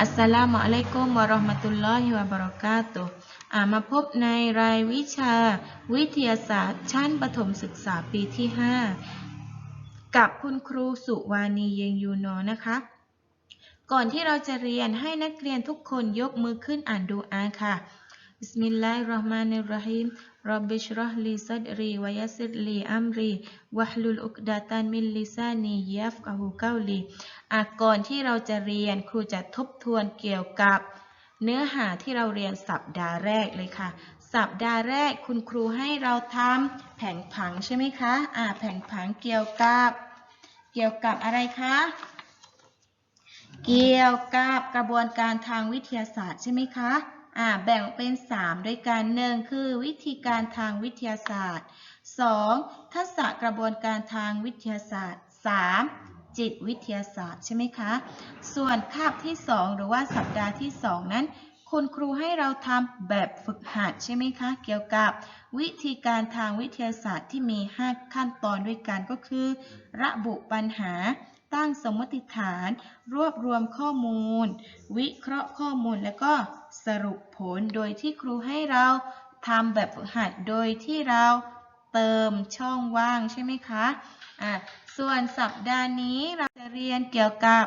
อัสสลามุอะลัยกุมวะราะห์มะตุลลอฮิวะบะเราะกาตุมาพบในรายวิชาวิทยาศาสตร์ ชั้นประถมศึกษาปีที่ 5 กับคุณครูสุวานีเยงยูโนนะคะ ก่อนที่เราจะเรียนให้นักเรียนทุกคนยกมือขึ้นอ่านดูอาค่ะ บิสมิลลาฮิรเราะห์มานิรเราะฮีมรับบิชเราะห์ลีซัดรีวะยัสซิรลีอัมรีวะฮลุลอุกดะตันมินลิซานียัฟกะฮูเกาลีอะก่อนที่เราจะเรียนครูจะทบทวนเกี่ยวกับ เนื้อหาที่เราเรียนสัปดาห์แรกเลยค่ะ สัปดาห์แรกคุณครูให้เราทำแผงผังใช่ไหมคะอ่าแผงผังเกี่ยวกับ เกี่ยวกับอะไรคะ เกี่ยวกับกระบวนการทางวิทยาศาสตร์ใช่ไหมคะ อ่าแบ่งเป็น 3 ด้วยกันหนึ่งคือวิธีการทางวิทยาศาสตร์ 2. ทักษะกระบวนการทางวิทยาศาสตร์ 3. จิตวิทยาศาสตร์ใช่ไหมคะ ส่วนคาบที่ 2 หรือว่าสัปดาห์ที่ 2 นั้น คุณครูให้เราทำแบบฝึกหัดใช่ไหมคะ เกี่ยวกับวิธีการทางวิทยาศาสตร์ที่มี 5 ขั้นตอนด้วยกันก็คือ ระบุปัญหา ตั้งสมมติฐาน รวบรวมข้อมูล วิเคราะห์ข้อมูลแล้วก็สรุปผลโดยที่ครูให้เราทำแบบฝึกหัดโดยที่เราเติมช่องว่างใช่ไหมคะอะส่วนสัปดาห์นี้เราจะเรียนเกี่ยวกับ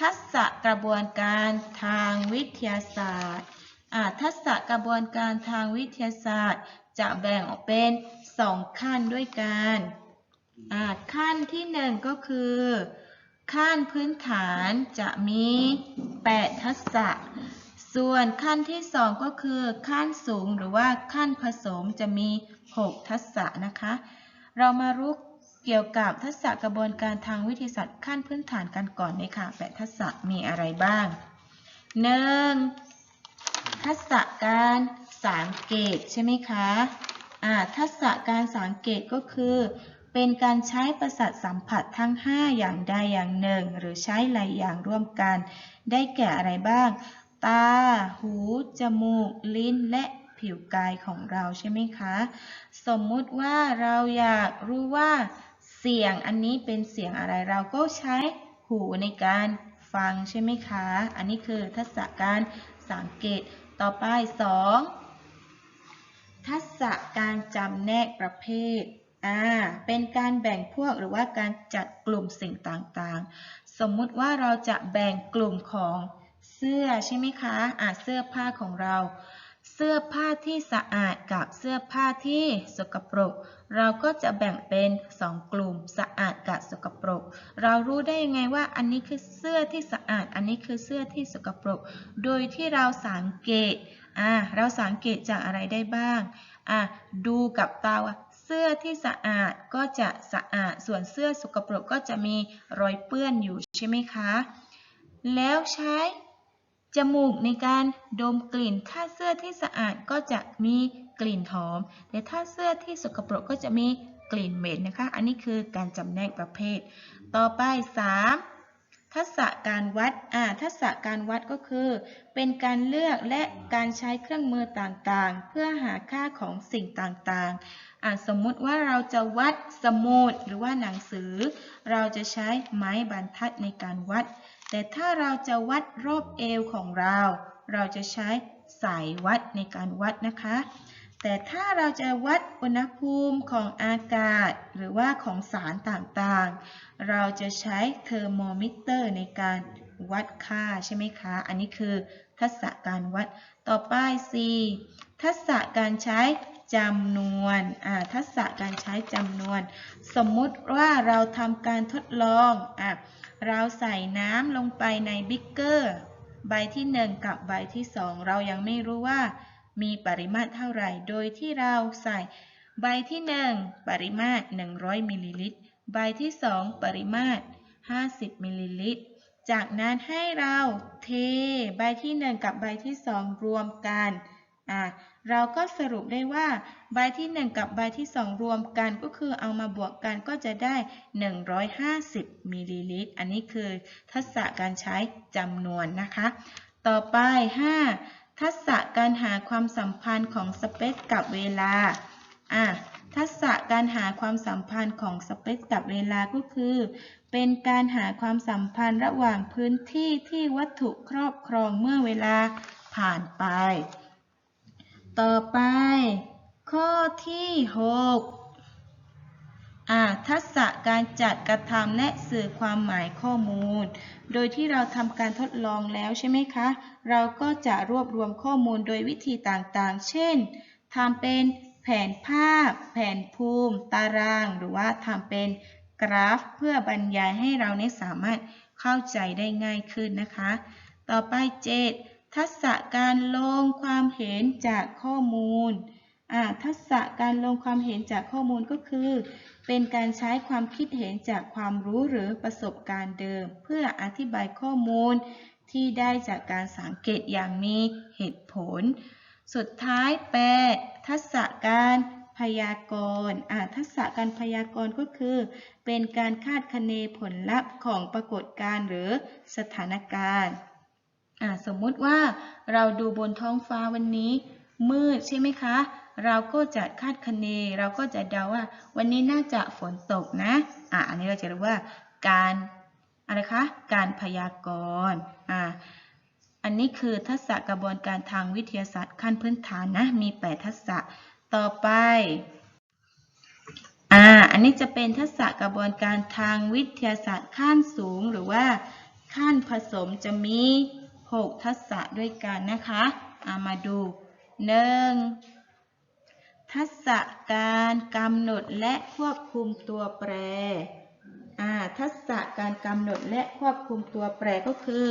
ทักษะกระบวนการทางวิทยาศาสตร์อะทักษะกระบวนการทางวิทยาศาสตร์ จะแบ่งออกเป็น 2 ขั้นด้วยกันอะขั้นที่ 1 ก็คือ ขั้นพื้นฐานจะมี 8 ทักษะส่วนขั้นที่ 2 ก็คือขั้นสูงหรือว่าขั้นผสมจะมี 6 ทักษะนะคะ เรามารู้เกี่ยวกับทักษะกระบวนการทางวิทยาศาสตร์ขั้นพื้นฐานกันก่อนเลยค่ะ 8 ทักษะมีอะไรบ้าง 1. ทักษะการสังเกตใช่ไหมคะอ่าทักษะการสังเกตก็คือ เป็นการใช้ประสาทสัมผัสทั้ง 5 อย่างใดอย่างหนึ่ง หรือใช้หลายอย่างร่วมกัน ได้แก่อะไรบ้าง ตา หู จมูก ลิ้น และผิวกายของเราใช่ไหมคะ สมมุติว่าเราอยากรู้ว่าเสียงอันนี้เป็นเสียงอะไรเราก็ใช้หูในการฟังใช่ไหมคะ อันนี้คือทักษะการสังเกต ต่อไป 2. ทักษะการจำแนกประเภท อ่า เป็นการแบ่งพวกหรือว่าการจัดกลุ่มสิ่งต่างๆ สมมุติว่าเราจะแบ่งกลุ่มของเสื้อใช่ไหมคะ อ่าเสื้อผ้าของเรา เสื้อผ้าที่สะอาดกับเสื้อผ้าที่สกปรก เราก็จะแบ่งเป็น 2 กลุ่มสะอาดกับสกปรก เรารู้ได้ยังไงว่าอันนี้คือเสื้อที่สะอาด อันนี้คือเสื้อที่สกปรก โดยที่เราสังเกต อ่า เราสังเกตจากอะไรได้บ้าง อ่าดูกับตาว่า เสื้อที่สะอาดก็จะสะอาด ส่วนเสื้อสกปรกก็จะมีรอยเปื้อนอยู่ใช่ไหมคะ แล้วใช้จมูกในการดมกลิ่น ถ้าเสื้อที่สะอาดก็จะมีกลิ่นหอมแต่ถ้าเสื้อที่สกปรกก็จะมีกลิ่นเหม็นนะคะ อันนี้คือการจำแนกประเภท ต่อไป 3. ทักษะการวัดอ่าทักษะการวัดก็คือ เป็นการเลือกและการใช้เครื่องมือต่างๆ เพื่อหาค่าของสิ่งต่างๆอ่าสมมุติว่าเราจะวัดสมุดหรือว่าหนังสือ เราจะใช้ไม้บรรทัดในการวัด แต่ถ้าเราจะวัดรอบเอวของเรา เราจะใช้สายวัดในการวัดนะคะ แต่ถ้าเราจะวัดอุณหภูมิของอากาศ หรือว่าของสารต่างๆ เราจะใช้เทอร์โมมิเตอร์ในการวัดค่าใช่ไหมคะ อันนี้คือทักษะการวัด ต่อไป 4. ทักษะการใช้จำนวนทักษะการใช้จำนวน สมมุติว่าเราทำการทดลองอเราใส่น้ำลงไปในบิ๊กเกอร์ ใบที่ 1 กับใบที่ 2 เรายังไม่รู้ว่า มีปริมาตรเท่าไหร่ โดยที่เราใส่ใบที่ 1 ปริมาตร 100มิลลิลิตร ใบที่ 2 ปริมาตร 50มิลลิลิตร จากนั้นให้เราเทใบที่ 1 กับใบที่ 2 รวมกันอะเราก็สรุปได้ว่าใบที่ 1 กับใบที่ 2 รวมกันก็คือเอามาบวกกันก็จะได้ 150มิลลิลิตร อันนี้คือทักษะการใช้จำนวนนะคะ ต่อไป 5. ทักษะการหาความสัมพันธ์ของสเปซกับเวลา อะ ทักษะการหาความสัมพันธ์ของสเปซกับเวลาก็คือ เป็นการหาความสัมพันธ์ระหว่างพื้นที่ที่วัตถุครอบครองเมื่อเวลาผ่านไป ต่อไป ข้อที่ 6 อ่าทักษะการจัดกระทำและสื่อความหมายข้อมูล โดยที่เราทำการทดลองแล้วใช่ไหมคะ เราก็จะรวบรวมข้อมูลโดยวิธีต่างๆ เช่นทำเป็นแผนภาพ แผนภูมิ ตาราง หรือว่าทำเป็นกราฟ เพื่อบรรยายให้เราเนี่ยสามารถเข้าใจได้ง่ายขึ้นนะคะ ต่อไปเจ็ดทักษะการลงความเห็นจากข้อมูล ทักษะการลงความเห็นจากข้อมูลก็คือ เป็นการใช้ความคิดเห็นจากความรู้หรือประสบการณ์เดิม เพื่ออธิบายข้อมูลที่ได้จากการสังเกตอย่างมีเหตุผล สุดท้ายแปดทักษะการพยากรณ์ทักษะการพยากรณ์ก็คือ เป็นการคาดคะเนผลลัพธ์ของปรากฏการณ์หรือสถานการณ์ สมมุติว่าเราดูบนท้องฟ้าวันนี้ มืดใช่ไหมคะ เราก็จะคาดคะเน เราก็จะเดาว่า วันนี้น่าจะฝนตกนะ อ่าอันนี้เราจะเรียกว่าการอะไรคะ การพยากรณ์ อ่า อันนี้คือทักษะกระบวนการทางวิทยาศาสตร์ขั้นพื้นฐานนะ มี 8 ทักษะ ต่อไป อ่า อันนี้จะเป็นทักษะกระบวนการทางวิทยาศาสตร์ขั้นสูงหรือว่าขั้นผสมจะมี 6 ทักษะด้วยกันนะคะอามาดู 1. ทักษะการกำหนดและควบคุมตัวแปรทักษะการกำหนดและควบคุมตัวแปรก็คือ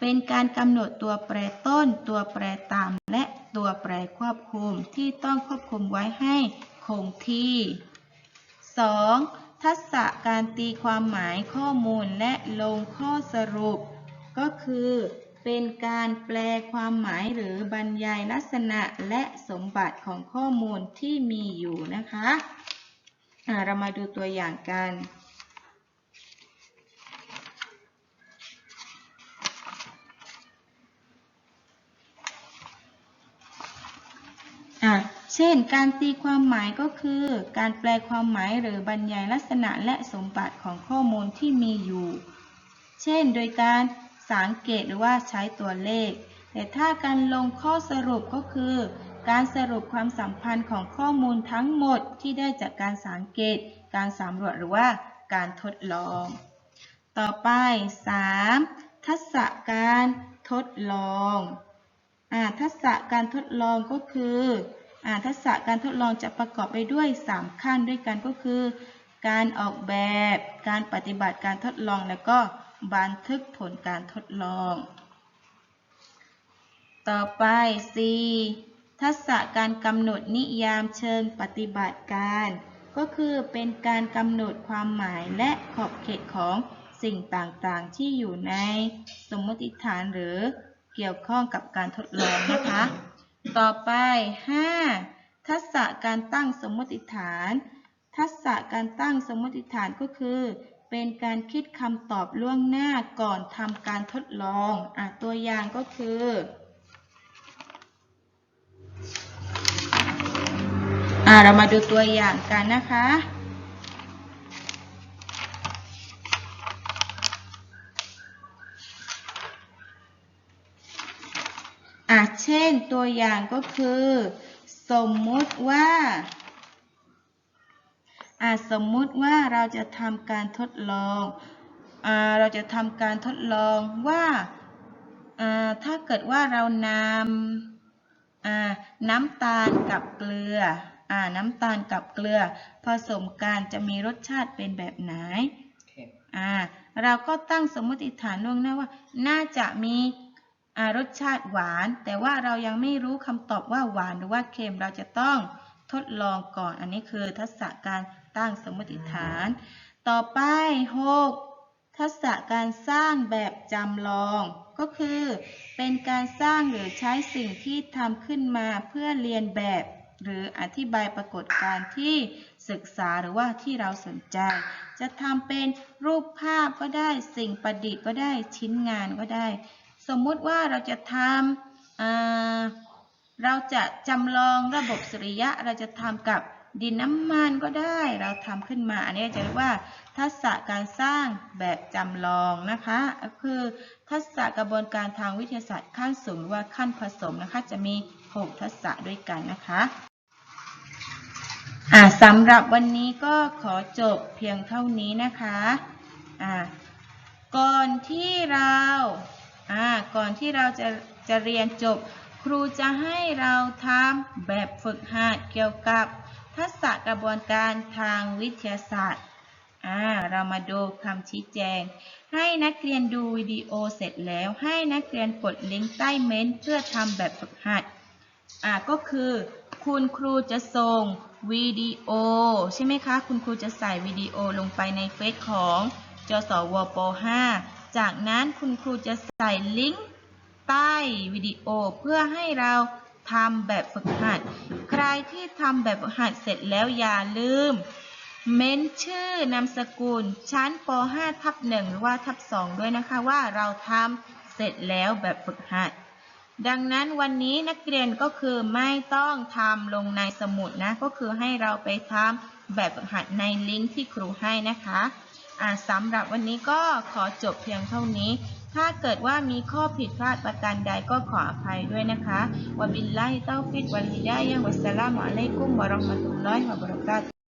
เป็นการกำหนดตัวแปรต้น ตัวแปรต่ำและตัวแปรควบคุมที่ต้องควบคุมไว้ให้คงที่ 2. ทักษะการตีความหมายข้อมูลและลงข้อสรุป ก็คือ เป็นการแปลความหมายหรือบรรยายลักษณะและสมบัติของข้อมูลที่มีอยู่นะคะเรามาดูตัวอย่างกัน เช่น การตีความหมายก็คือ การแปลความหมายหรือบรรยายลักษณะและสมบัติของข้อมูลที่มีอยู่ เช่น โดยการ สังเกตหรือว่าใช้ตัวเลข แต่ถ้าการลงข้อสรุปก็คือ การสรุปความสัมพันธ์ของข้อมูลทั้งหมดที่ได้จากการสังเกต การสำรวจหรือว่าการทดลอง ต่อไป 3. ทักษะการทดลองอทักษะการทดลองก็คืออทักษะการทดลองจะประกอบไปด้วย 3 ขั้นด้วยกันก็คือ การออกแบบ การปฏิบัติการทดลอง แล้วก็ บันทึกผลการทดลอง ต่อไป 4. ทักษะการกำหนดนิยามเชิงปฏิบัติการ ก็คือเป็นการกำหนดความหมายและขอบเขตของสิ่งต่างๆ ที่อยู่ในสมมติฐานหรือเกี่ยวข้องกับการทดลองนะคะ ต่อไป 5. ทักษะการตั้งสมมติฐาน ทักษะการตั้งสมมติฐานก็คือ เป็นการคิดคำตอบล่วงหน้าก่อนทำการทดลองอะตัวอย่างก็คือ อะเรามาดูตัวอย่างกันนะคะอะเช่นตัวอย่างก็คือ สมมุติว่า อะสมมุติว่าเราจะทำการทดลองอ่าเราจะทำการทดลองว่าอ่าถ้าเกิดว่าเรานำอ่าน้ำตาลกับเกลืออ่าน้ำตาลกับเกลือ ผสมกันจะมีรสชาติเป็นแบบไหนอ่าเราก็ตั้งสมมติฐานล่วงหน้าว่า น่าจะมีอ่ารสชาติหวาน แต่ว่าเรายังไม่รู้คำตอบว่าหวานหรือว่าเค็มเราจะต้องทดลองก่อน อันนี้คือทักษะการ ตั้งสมมติฐาน ต่อไป 6. ทักษะการสร้างแบบจำลอง ก็คือ เป็นการสร้างหรือใช้สิ่งที่ทำขึ้นมาเพื่อเรียนแบบ หรืออธิบายปรากฏการณ์ที่ศึกษาหรือว่าที่เราสนใจ จะทำเป็นรูปภาพก็ได้สิ่งประดิษฐ์ก็ได้ชิ้นงานก็ได้ สมมุติว่าเราจะทำเราจะจำลองระบบสุริยะเราจะทำกับ ดินน้ำมันก็ได้ เราทำขึ้นมา อันนี้จะเรียกว่า ทักษะการสร้างแบบจำลองนะคะ คือทักษะกระบวนการทางวิทยาศาสตร์ขั้นสูงหรือว่าขั้นผสมนะคะ จะมี 6 ทักษะด้วยกันนะคะอ่าสำหรับวันนี้ก็ขอจบเพียงเท่านี้นะคะอ่าก่อนที่เราอ่าก่อนที่เราจะจะเรียนจบ ครูจะให้เราทำแบบฝึกหัดเกี่ยวกับ ทักษะกระบวนการทางวิทยาศาสตร์อ่าเรามาดูคำชี้แจง ให้นักเรียนดูวิดีโอเสร็จแล้ว ให้นักเรียนกดลิงก์ใต้เม้นเพื่อทำแบบฝึกหัดอ่าก็คือ คุณครูจะส่งวิดีโอ ใช่ไหมคะ คุณครูจะใส่วิดีโอลงไปในเฟซของจสวป .5 จากนั้นคุณครูจะใส่ลิงก์ใต้วิดีโอเพื่อให้เรา ทำแบบฝึกหัด ใครที่ทำแบบฝึกหัดเสร็จแล้วอย่าลืม เม้นชื่อนามสกุล ชั้นป .5 ทับ1หรือว่าทับ2ด้วยนะคะว่าเราทำเสร็จแล้วแบบฝึกหัด ดังนั้นวันนี้นักเรียนก็คือไม่ต้องทำลงในสมุดนะ ก็คือให้เราไปทำแบบฝึกหัดในลิงก์ที่ครูให้นะคะสำหรับวันนี้ก็ขอจบเพียงเท่านี้ ถ้าเกิดว่ามีข้อผิดพลาดประการใดก็ขออภัยด้วยนะคะวะบิลลาฮิเตาฟิดวัลฮิดายะวัสสลามุอะลัยกุมวะเราะห์มะตุลลอฮิวะบะเราะกาตุฮ์